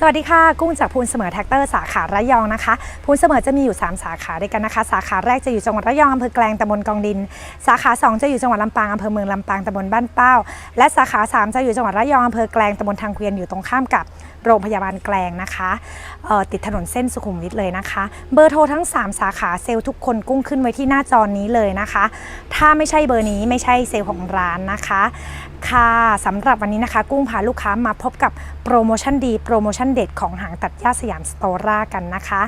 สวัสดีค่ะ กุ้งจากพูนเสมอแท็กเตอร์สาขาระยองนะคะพูนเสมอจะมีอยู่ 3 สาขาด้วยกันนะคะ สาขาแรกจะอยู่จังหวัดระยองอำเภอแกลงตำบลกองดิน สาขา 2 จะอยู่จังหวัดลำปางอำเภอเมืองลำปางตำบลบ้านเป้า และสาขา 3 จะอยู่จังหวัดระยองอำเภอแกลงตำบลทางเกวียนอยู่ตรงข้ามกับโรงพยาบาลแกลงนะคะติดถนนเส้นสุขุมวิทเลยนะคะ เบอร์โทรทั้ง 3 สาขาเซลล์ทุกคนกุ้งขึ้นไว้ที่หน้าจอนี้เลยนะคะ ถ้าไม่ใช่เบอร์นี้ไม่ใช่เซลล์ของร้านนะคะค่ะสำหรับวันนี้นะคะ กุ้งพาลูกค้ามาพบกับโปรโมชั่นดี โปรโมชั่นเด็ดของหางตัดหญ้าสยามสโตร่ากันนะคะ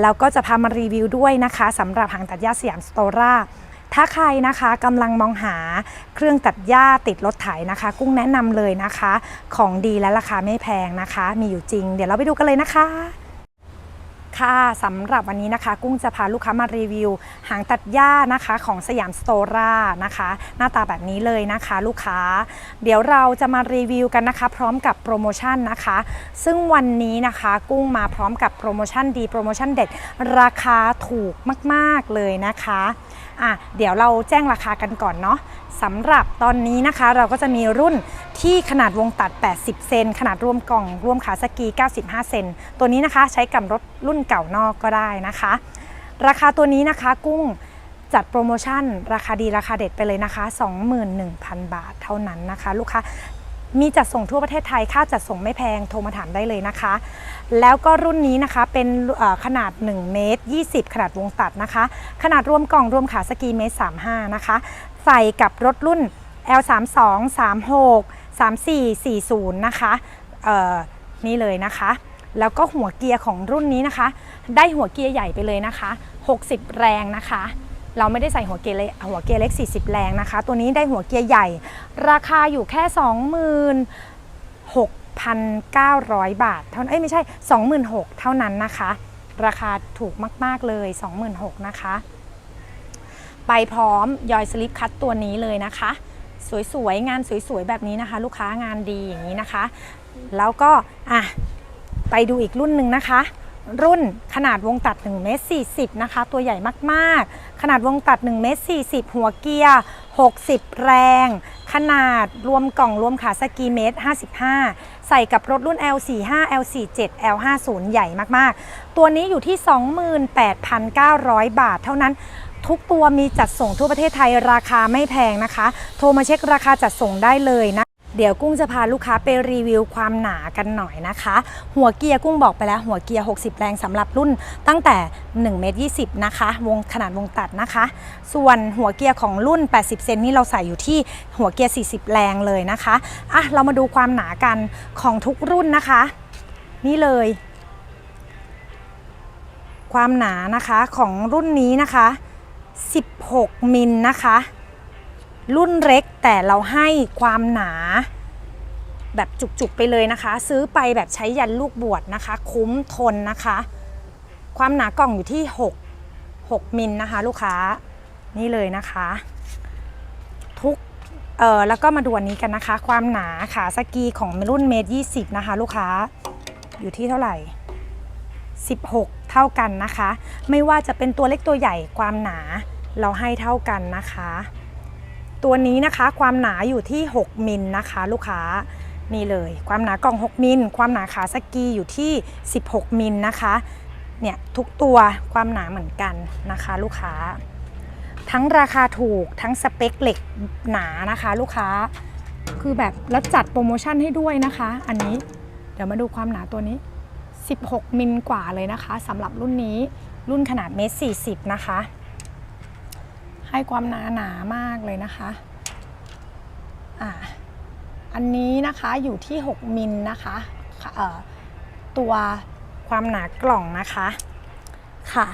แล้วก็จะพามารีวิวด้วยนะคะสำหรับหางตัดหญ้าสยามสโตร่าถ้าใครนะคะกำลังมองหาเครื่องตัดหญ้าติดรถไถนะคะ กุ้งแนะนำเลยนะคะ ของดีและราคาไม่แพงนะคะ มีอยู่จริง เดี๋ยวเราไปดูกันเลยนะคะ ค่ะสำหรับวันนี้นะคะ กุ้งจะพาลูกค้ามารีวิว หางตัดหญ้านะคะของสยามสโตร่านะคะ หน้าตาแบบนี้เลยนะคะลูกค้า เดี๋ยวเราจะมารีวิวกันนะคะ พร้อมกับโปรโมชั่นนะคะ ซึ่งวันนี้นะคะกุ้งมาพร้อมกับโปรโมชั่นดีโปรโมชั่นเด็ดราคาถูกมาก ๆ เลยนะคะ อะเดี๋ยวเราแจ้งราคากันก่อนเนาะสำหรับตอนนี้นะคะเราก็จะมีรุ่นที่ขนาดวงตัด 80 เซน ขนาดรวมกล่อง รวมขาสกี 95 เซน ตัวนี้นะคะใช้กับรถรุ่นเก่านอกก็ได้นะคะ ราคาตัวนี้นะคะกุ้งจัดโปรโมชั่น ราคาดีราคาเด็ดไปเลยนะคะ 21,000 บาทเท่านั้นนะคะ ลูกค้า มีจัดส่งทั่วประเทศไทย ค่าจัดส่งไม่แพง โทรมาถามได้เลยนะคะ แล้วก็รุ่นนี้นะคะเป็นขนาด 1 เมตร 20 ขนาดวงตัดนะคะ ขนาดรวมกล่องรวมขาสกีเมตร 35 นะคะ ใส่กับรถรุ่น L32 36 34 40 นะคะนี่เลยนะคะ แล้วก็หัวเกียร์ของรุ่นนี้นะคะ ได้หัวเกียร์ใหญ่ไปเลยนะคะ 60 แรงนะคะ เราไม่ได้ใส่หัวเกียร์เล็กหัวเกียร์เล็ก 40 แรงนะคะ ตัวนี้ได้หัวเกียร์ใหญ่ ราคาอยู่แค่ 26,900 บาท เท่านั้นเอ้ยไม่ใช่ 26,000 เท่านั้นนะคะ ราคาถูกมาก ๆ เลย 26,000 นะคะ ไปพร้อมยอยสลิปคัตตัวนี้เลยนะคะ สวย ๆ งานสวย ๆ แบบนี้นะคะ ลูกค้างานดีอย่างนี้นะคะ แล้วก็อะไปดูอีกรุ่นหนึ่งนะคะ รุ่นขนาดวงตัด1เมตร40 นะคะ ตัวใหญ่มากๆ ขนาดวงตัด1เมตร40 หัวเกียร์ 60 แรง ขนาดรวมกล่องรวมขาสกีเมตร 55 ใส่กับรถรุ่น L45 L47 L50 ใหญ่มากๆ ตัวนี้อยู่ที่ 28,900 บาทเท่านั้นทุกตัวมีจัดส่งทั่วประเทศไทยราคาไม่แพงนะคะ โทรมาเช็คราคาจัดส่งได้เลยนะ เดี๋ยวกุ้งจะพาลูกค้าไปรีวิวความหนากันหน่อยนะคะ หัวเกียร์กุ้งบอกไปแล้วหัวเกียร์ 60 แรงสำหรับรุ่นตั้งแต่1เมตร20 นะคะ วงขนาดวงตัดนะคะ ส่วนหัวเกียร์ของรุ่น 80 เซนนี่เราใส่อยู่ที่หัวเกียร์ 40 แรงเลยนะคะอะเรามาดูความหนากันของทุกรุ่นนะคะ นี่เลย ความหนานะคะของรุ่นนี้นะคะ 16 มิลนะคะ รุ่นเล็กแต่เราให้ความหนา แบบจุกๆไปเลยนะคะ ซื้อไปแบบใช้ยันลูกบวชนะคะ คุ้มทนนะคะ ความหนากล่องอยู่ที่ 6 6มิลนะคะ ลูกค้านี่เลยนะคะ ทุกเออแล้วก็มาดูอันนี้กันนะคะ ความหนาขาสกีของรุ่นเมตร20นะคะ ลูกค้าอยู่ที่เท่าไหร่ 16 เท่ากันนะคะ ไม่ว่าจะเป็นตัวเล็กตัวใหญ่ความหนาเราให้เท่ากันนะคะ ตัวนี้นะคะความหนาอยู่ที่ 6 มิลนะคะลูกค้านี่เลย ความหนากล่อง 6 มิล ความหนาขาสกีอยู่ที่ 16 มิลนะคะเนี่ยทุกตัวความหนาเหมือนกันนะคะ ลูกค้า ทั้งราคาถูกทั้งสเปคเหล็กหนานะคะ ลูกค้าคือแบบแล้วจัดโปรโมชั่นให้ด้วยนะคะ อันนี้เดี๋ยวมาดูความหนาตัวนี้ 16 มิลกว่าเลยนะคะสำหรับรุ่นนี้รุ่นขนาดเมตร40 นะคะ ให้ความหนาหนามากเลยนะคะอ่าอันนี้นะคะอยู่ที่ 6 มิลนะคะตัวความหนากล่องนะคะค่ะ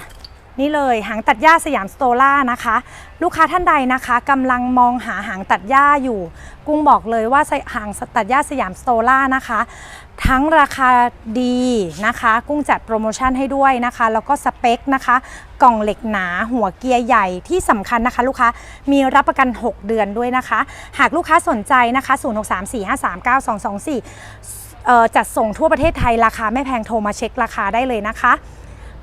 นี่เลยหางตัดหญ้าสยามสโตล่านะคะ ลูกค้าท่านใดนะคะกำลังมองหาหางตัดหญ้าอยู่ กุ้งบอกเลยว่าหางตัดหญ้าสยามสโตล่านะคะ ทั้งราคาดีนะคะ กุ้งจัดโปรโมชั่นให้ด้วยนะคะ แล้วก็สเปคนะคะ กล่องเหล็กหนาหัวเกียร์ใหญ่ที่สำคัญนะคะ ลูกค้ามีรับประกัน 6 เดือนด้วยนะคะ หากลูกค้าสนใจนะคะ0634539224เอ่อจัดส่งทั่วประเทศไทยราคาไม่แพงโทรมาเช็คราคาได้เลยนะคะ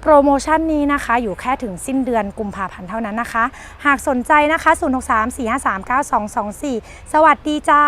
โปรโมชั่นนี้นะคะ อยู่แค่ถึงสิ้นเดือนกุมภาพันธ์เท่านั้นนะคะ หากสนใจนะคะ 0634539224 สวัสดีจ้า